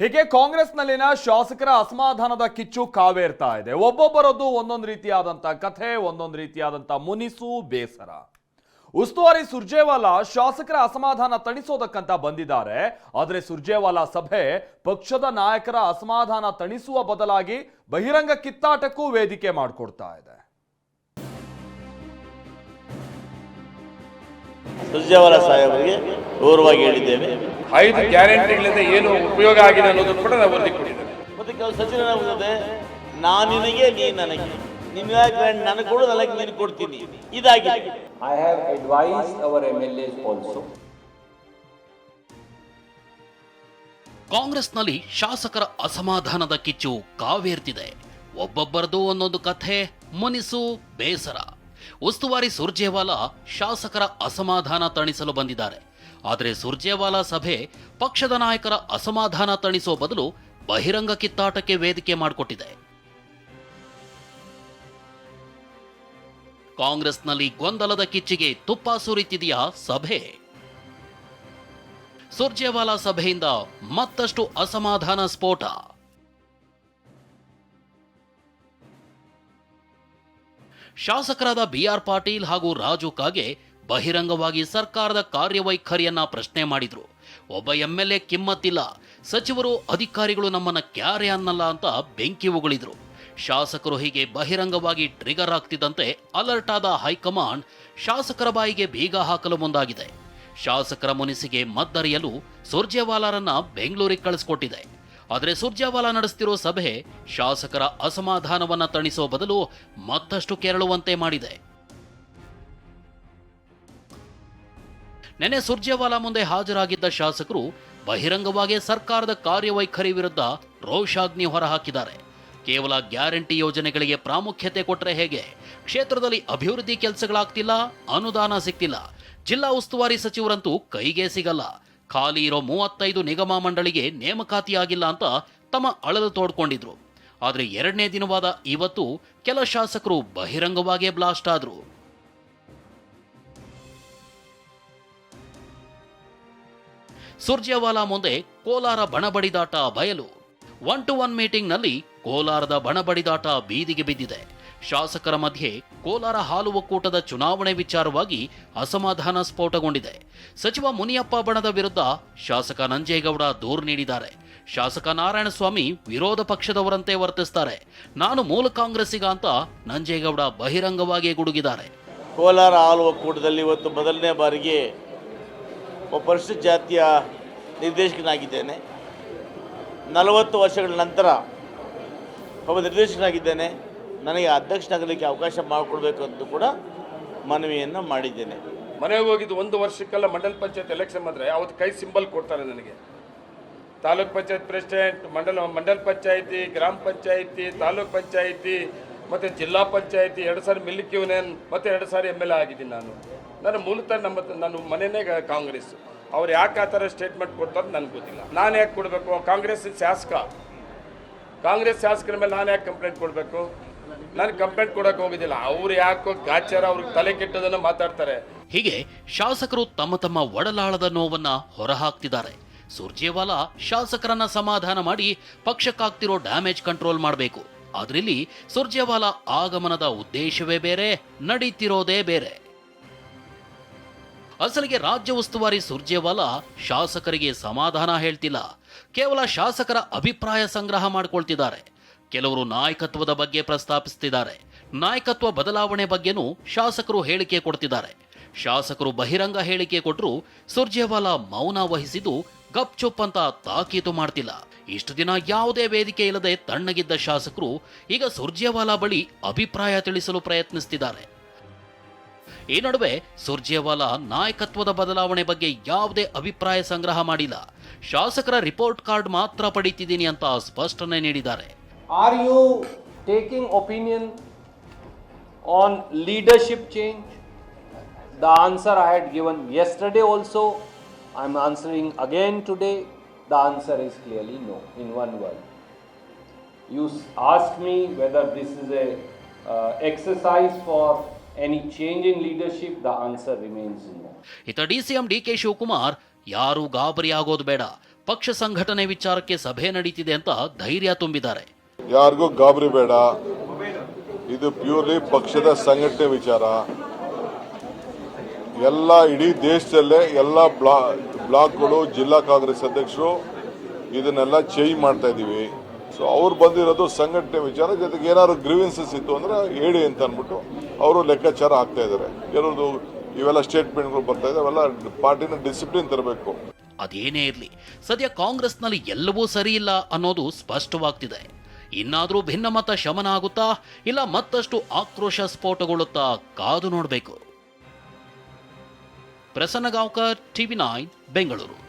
ಹೀಗೆ ಕಾಂಗ್ರೆಸ್ನಲ್ಲಿನ ಶಾಸಕರ ಅಸಮಾಧಾನದ ಕಿಚ್ಚು ಕಾವೇರ್ತಾ ಇದೆ. ಒಬ್ಬೊಬ್ಬರದ್ದು ಒಂದೊಂದು ರೀತಿಯಾದಂಥ ಕಥೆ, ಒಂದೊಂದು ರೀತಿಯಾದಂಥ ಮುನಿಸು, ಬೇಸರ. ಉಸ್ತುವಾರಿ ಸುರ್ಜೇವಾಲಾ ಶಾಸಕರ ಅಸಮಾಧಾನ ತಣಿಸೋದಕ್ಕಂತ ಬಂದಿದ್ದಾರೆ. ಆದರೆ ಸುರ್ಜೇವಾಲಾ ಸಭೆ ಪಕ್ಷದ ನಾಯಕರ ಅಸಮಾಧಾನ ತಣಿಸುವ ಬದಲಾಗಿ ಬಹಿರಂಗ ಕಿತ್ತಾಟಕ್ಕೂ ವೇದಿಕೆ ಮಾಡಿಕೊಡ್ತಾ ಇದೆ. ಸುರ್ಜೇವಾಲಾ ಸಾಹೇಬರಿಗೆ ಗೌರವವಾಗಿ ಹೇಳಿದ್ದೇವೆ. ಐದು ಗ್ಯಾರಂಟಿಗಳಿಂದ ಏನು ಉಪಯೋಗ ಆಗಿದೆ ಅನ್ನೋದು ಕೂಡ ನಾವು ವರದಿ ಕೊಟ್ಟಿದ್ದೇವೆ. ಮತ್ತೆ ಕೆಲವು ಸಚಿವ ಏನಾಗುತ್ತದೆ ನಾನು ನಿನಗೆ ನೀ ನನಗೆ. ನಿನ್ನ ಗ್ರ್ಯಾಂಡ್ ನನಗೆ ಕೊಡು ನನಗೆ ನೀನು ಕೊಡ್ತೀನಿ. ಇದಾಗಿದೆ. I have advised our MLAs also ಕಾಂಗ್ರೆಸ್ನಲ್ಲಿ ಶಾಸಕರ ಅಸಮಾಧಾನದ ಕಿಚ್ಚು ಕಾವೇರ್ತಿದೆ. ಒಬ್ಬೊಬ್ಬರದು ಒಂದೊಂದು ಕಥೆ ಮುನಿಸು ಬೇಸರ. ಉಸ್ತುವಾರಿ ಸುರ್ಜೇವಾಲಾ ಶಾಸಕರ ಅಸಮಾಧಾನ ತಣಿಸಲು ಬಂದಿದ್ದಾರೆ. ಆದರೆ ಸುರ್ಜೇವಾಲಾ ಸಭೆ ಪಕ್ಷದ ನಾಯಕರ ಅಸಮಾಧಾನ ತಣಿಸೋ ಬದಲು ಬಹಿರಂಗ ಕಿತ್ತಾಟಕ್ಕೆ ವೇದಿಕೆ ಮಾಡಿಕೊಟ್ಟಿದೆ. ಕಾಂಗ್ರೆಸ್ನಲ್ಲಿ ಗೊಂದಲದ ಕಿಚ್ಚಿಗೆ ತುಪ್ಪ ಸುರಿತಿದೆಯಾ ಸಭೆ? ಸುರ್ಜೇವಾಲಾ ಸಭೆಯಿಂದ ಮತ್ತಷ್ಟು ಅಸಮಾಧಾನ ಸ್ಫೋಟ. ಶಾಸಕರಾದ ಬಿಆರ್ ಪಾಟೀಲ್ ಹಾಗೂ ರಾಜು ಕಾಗೆ ಬಹಿರಂಗವಾಗಿ ಸರ್ಕಾರದ ಕಾರ್ಯವೈಖರಿಯನ್ನ ಪ್ರಶ್ನೆ ಮಾಡಿದ್ರು. ಒಬ್ಬ ಎಂ ಎಲ್ ಎ ಕಿಮ್ಮತ್ತಿಲ್ಲ. ಸಚಿವರು ಅಧಿಕಾರಿಗಳು ನಮ್ಮನ್ನ ಕ್ಯಾರೆ ಅನ್ನಲ್ಲ ಅಂತ ಬೆಂಕಿ ಉಗುಳಿದ್ರು ಶಾಸಕರು ಹೀಗೆ ಬಹಿರಂಗವಾಗಿ ಟ್ರಿಗರ್ ಆಗ್ತಿದ್ದಂತೆ ಅಲರ್ಟ್ ಆದ ಹೈಕಮಾಂಡ್ ಶಾಸಕರ ಬಾಯಿಗೆ ಬೀಗ ಹಾಕಲು ಮುಂದಾಗಿದೆ. ಶಾಸಕರ ಮುನಿಸಿಗೆ ಮದ್ದರಿಯಲು ಸುರ್ಜೇವಾಲಾರನ್ನ ಬೆಂಗಳೂರಿಗೆ ಕಳಿಸ್ಕೊಟ್ಟಿದೆ. ಆದರೆ ಸುರ್ಜೇವಾಲಾ ನಡೆಸ್ತಿರೋ ಸಭೆ ಶಾಸಕರ ಅಸಮಾಧಾನವನ್ನ ತಣಿಸೋ ಬದಲು ಮತ್ತಷ್ಟು ಕೆರಳುವಂತೆ ಮಾಡಿದೆ. ನೆನೆ ಸುರ್ಜೇವಾಲಾ ಮುಂದೆ ಹಾಜರಾಗಿದ್ದ ಶಾಸಕರು ಬಹಿರಂಗವಾಗಿ ಸರ್ಕಾರದ ಕಾರ್ಯವೈಖರಿ ವಿರುದ್ಧ ರೋಷಾಗ್ನಿ ಹೊರಹಾಕಿದ್ದಾರೆ. ಕೇವಲ ಗ್ಯಾರಂಟಿ ಯೋಜನೆಗಳಿಗೆ ಪ್ರಾಮುಖ್ಯತೆ ಕೊಟ್ಟರೆ ಹೇಗೆ? ಕ್ಷೇತ್ರದಲ್ಲಿ ಅಭಿವೃದ್ಧಿ ಕೆಲಸಗಳಾಗ್ತಿಲ್ಲ, ಅನುದಾನ ಸಿಗ್ತಿಲ್ಲ. ಜಿಲ್ಲಾ ಉಸ್ತುವಾರಿ ಸಚಿವರಂತೂ ಕೈಗೆ ಸಿಗಲ್ಲ. ಖಾಲಿ ಇರೋ ಮೂವತ್ತೈದು ನಿಗಮ ಮಂಡಳಿಗೆ ನೇಮಕಾತಿಯಾಗಿಲ್ಲ ಅಂತ ತಮ್ಮ ಅಳಲು ತೋಡ್ಕೊಂಡಿದ್ರು. ಆದರೆ ಎರಡನೇ ದಿನವಾದ ಇವತ್ತು ಕೆಲ ಶಾಸಕರು ಬಹಿರಂಗವಾಗೇ ಬ್ಲಾಸ್ಟ್ ಆದ್ರು. ಸುರ್ಜೇವಾಲಾ ಮುಂದೆ ಕೋಲಾರ ಬಣಬಡಿದಾಟ ಬಯಲು. ಒನ್ ಟು ಒನ್ ಮೀಟಿಂಗ್ನಲ್ಲಿ ಕೋಲಾರದ ಬಣಬಡಿದಾಟ ಬೀದಿಗೆ ಬಿದ್ದಿದೆ. ಶಾಸಕರ ಮಧ್ಯೆ ಕೋಲಾರ ಹಾಲು ಒಕ್ಕೂಟದ ಚುನಾವಣೆ ವಿಚಾರವಾಗಿ ಅಸಮಾಧಾನ ಸ್ಫೋಟಗೊಂಡಿದೆ. ಸಚಿವ ಮುನಿಯಪ್ಪ ಬಣದ ವಿರುದ್ಧ ಶಾಸಕ ನಂಜೇಗೌಡ ದೂರು ನೀಡಿದ್ದಾರೆ. ಶಾಸಕ ನಾರಾಯಣಸ್ವಾಮಿ ವಿರೋಧ ಪಕ್ಷದವರಂತೆ ವರ್ತಿಸ್ತಾರೆ. ನಾನು ಮೂಲ ಕಾಂಗ್ರೆಸ್ಸಿಗ ಅಂತ ನಂಜೇಗೌಡ ಬಹಿರಂಗವಾಗಿ ಗುಡುಗಿದ್ದಾರೆ. ಕೋಲಾರ ಹಾಲು ಒಕ್ಕೂಟದಲ್ಲಿ ಇವತ್ತು ಮೊದಲನೇ ಬಾರಿಗೆ ಪರಿಶಿಷ್ಟ ಜಾತಿಯ ನಿರ್ದೇಶಕನಾಗಿದ್ದೇನೆ. ನಲವತ್ತು ವರ್ಷಗಳ ನಂತರ ಒಬ್ಬ ನಿರ್ದೇಶಕನಾಗಿದ್ದೇನೆ. ನನಗೆ ಅಧ್ಯಕ್ಷನಾಗಲಿಕ್ಕೆ ಅವಕಾಶ ಮಾಡಿಕೊಡ್ಬೇಕು ಅಂತ ಕೂಡ ಮನವಿಯನ್ನು ಮಾಡಿದ್ದೇನೆ. ಮನೆಗೆ ಹೋಗಿದ್ದು ಒಂದು ವರ್ಷಕ್ಕೆಲ್ಲ ಮಂಡಲ ಪಂಚಾಯತ್ ಎಲೆಕ್ಷನ್ ಬಂದರೆ ಅವತ್ತು ಕೈ ಸಿಂಬಲ್ ಕೊಡ್ತಾರೆ ನನಗೆ. ತಾಲೂಕ್ ಪಂಚಾಯತ್ ಪ್ರೆಸಿಡೆಂಟ್ ಮಂಡಲ ಮಂಡಲ ಪಂಚಾಯತಿ, ಗ್ರಾಮ ಪಂಚಾಯತಿ, ತಾಲೂಕ್ ಪಂಚಾಯತಿ ಮತ್ತು ಜಿಲ್ಲಾ ಪಂಚಾಯತಿ ಎರಡು ಸಾರಿ ಮಿಲ್ಕ್ ಯೂನಿಯನ್ ಮತ್ತು ಎರಡು ಸಾರಿ ಎಂ ಎಲ್ ಎ ಆಗಿದ್ದೀನಿ ನಾನು. ನನ್ನ ಮೂಲತಃ ನಮ್ಮ ನನ್ನ ಮನೆಯೇ ಕಾಂಗ್ರೆಸ್. ಅವ್ರು ಯಾಕೆ ಆ ಥರ ಸ್ಟೇಟ್ಮೆಂಟ್ ಕೊಡ್ತಾರೆ ನನಗೆ ಗೊತ್ತಿಲ್ಲ. ನಾನು ಯಾಕೆ ಕೊಡಬೇಕು? ಕಾಂಗ್ರೆಸ್ ಶಾಸಕ. ಕಾಂಗ್ರೆಸ್ ಶಾಸಕರ ಮೇಲೆ ನಾನು ಯಾಕೆ ಕಂಪ್ಲೇಂಟ್ ಕೊಡಬೇಕು? ನಾನು ಕಂಪ್ಲೇಂಟ್ ಕೊಡಕ್ಕೆ ಹೋಗಿದ್ದಿಲ್ಲ. ಅವ್ರು ಯಾಕೋ ಗಾಚಾರ ಅವ್ರಿಗೆ ತಲೆ ಕೆಟ್ಟದನ್ನು ಮಾತಾಡ್ತಾರೆ. ಹೀಗೆ ಶಾಸಕರು ತಮ್ಮ ತಮ್ಮ ಒಡಲಾಳದ ನೋವನ್ನ ಹೊರಹಾಕ್ತಿದ್ದಾರೆ. ಸುರ್ಜೇವಾಲಾ ಶಾಸಕರನ್ನ ಸಮಾಧಾನ ಮಾಡಿ ಪಕ್ಷಕ್ಕಾಗ್ತಿರೋ ಡ್ಯಾಮೇಜ್ ಕಂಟ್ರೋಲ್ ಮಾಡಬೇಕು. ಆದ್ರಿಲ್ಲಿ ಸುರ್ಜೇವಾಲಾ ಆಗಮನದ ಉದ್ದೇಶವೇ ಬೇರೆ, ನಡೀತಿರೋದೇ ಬೇರೆ. ಅಸಲಿಗೆ ರಾಜ್ಯ ಉಸ್ತುವಾರಿ ಸುರ್ಜೇವಾಲಾ ಶಾಸಕರಿಗೆ ಸಮಾಧಾನ ಹೇಳ್ತಿಲ್ಲ. ಕೇವಲ ಶಾಸಕರ ಅಭಿಪ್ರಾಯ ಸಂಗ್ರಹ ಮಾಡ್ಕೊಳ್ತಿದ್ದಾರೆ. ಕೆಲವರು ನಾಯಕತ್ವದ ಬಗ್ಗೆ ಪ್ರಸ್ತಾಪಿಸ್ತಿದ್ದಾರೆ. ನಾಯಕತ್ವ ಬದಲಾವಣೆ ಬಗ್ಗೆನೂ ಶಾಸಕರು ಹೇಳಿಕೆ ಕೊಡ್ತಿದ್ದಾರೆ. ಶಾಸಕರು ಬಹಿರಂಗ ಹೇಳಿಕೆ ಕೊಟ್ಟರು ಸುರ್ಜೇವಾಲಾ ಮೌನ ವಹಿಸಿದ್ದು ಗಪ್ಚುಪ್ ಅಂತ ತಾಕೀತು ಮಾಡ್ತಿಲ್ಲ. ಇಷ್ಟು ದಿನ ಯಾವುದೇ ವೇದಿಕೆ ಇಲ್ಲದೆ ತಣ್ಣಗಿದ್ದ ಶಾಸಕರು ಈಗ ಸುರ್ಜೇವಾಲಾ ಬಳಿ ಅಭಿಪ್ರಾಯ ತಿಳಿಸಲು ಪ್ರಯತ್ನಿಸ್ತಿದ್ದಾರೆ. ಈ ನಡುವೆ ಸುರ್ಜೇವಾಲಾ ನಾಯಕತ್ವದ ಬದಲಾವಣೆ ಬಗ್ಗೆ ಯಾವುದೇ ಅಭಿಪ್ರಾಯ ಸಂಗ್ರಹ ಮಾಡಿಲ್ಲ. ಶಾಸಕರ ರಿಪೋರ್ಟ್ ಕಾರ್ಡ್ ಮಾತ್ರ ಪಡೀತಿದ್ದೀನಿ ಅಂತ ಸ್ಪಷ್ಟನೆ ನೀಡಿದ್ದಾರೆ. Are you taking opinion on leadership change the answer I had given yesterday yesterday also, am answering again today. The answer is clearly no, in one word. You ask me whether this is a uh, exercise for any change in leadership. The answer remains no. ಇತ್ತ DCM D K Shivakumar ಯಾರು ಗಾಬರಿ ಆಗೋದು ಬೇಡ ಪಕ್ಷ ಸಂಘಟನೆ ವಿಚಾರಕ್ಕೆ ಸಭೆ ನಡೀತಿದೆ ಅಂತ ಧೈರ್ಯ ತುಂಬಿದ್ದಾರೆ ಯಾರಿಗೂ ಗಾಬರಿ ಬೇಡ ಇದು ಪ್ಯೂರ್ಲಿ ಪಕ್ಷದ ಸಂಘಟನೆ ವಿಚಾರ ಎಲ್ಲ ಇಡೀ ದೇಶದಲ್ಲೇ ಎಲ್ಲ ಬ್ಲಾ, ಬ್ಲಾಕ್ಗಳು ಜಿಲ್ಲಾ ಕಾಂಗ್ರೆಸ್ ಅಧ್ಯಕ್ಷರು ಇದನ್ನೆಲ್ಲ ಚೇಂಜ್ ಮಾಡ್ತಾ ಇದ್ದೀವಿ. ಸೊ ಅವ್ರು ಬಂದಿರೋದು ಸಂಘಟನೆ ವಿಚಾರ, ಜೊತೆಗೆ ಏನಾದ್ರು ಗ್ರೀವೆನ್ಸಸ್ ಇತ್ತು ಅಂದ್ರೆ ಹೇಳಿ ಅಂತ ಅಂದ್ಬಿಟ್ಟು ಅವರು ಲೆಕ್ಕಾಚಾರ ಆಗ್ತಾ ಇದ್ದಾರೆ. ಕೆಲವ್ರದ್ದು ಇವೆಲ್ಲ ಸ್ಟೇಟ್ಮೆಂಟ್ಗಳು ಬರ್ತಾ ಇದೆ, ಅವೆಲ್ಲ ಪಾರ್ಟಿನ ಡಿಸಿಪ್ಲಿನ್ ತರಬೇಕು. ಅದೇನೇ ಇರಲಿ, ಸದ್ಯ ಕಾಂಗ್ರೆಸ್ನಲ್ಲಿ ಎಲ್ಲವೂ ಸರಿ ಇಲ್ಲ ಅನ್ನೋದು ಸ್ಪಷ್ಟವಾಗ್ತಿದೆ. ಇನ್ನಾದರೂ ಭಿನ್ನಮತ ಶಮನ ಆಗುತ್ತಾ, ಇಲ್ಲ ಮತ್ತಷ್ಟು ಆಕ್ರೋಶ ಸ್ಫೋಟಗೊಳ್ಳುತ್ತಾ ಕಾದು ನೋಡಬೇಕು. Prasanna Gaonkar TV nine Bengaluru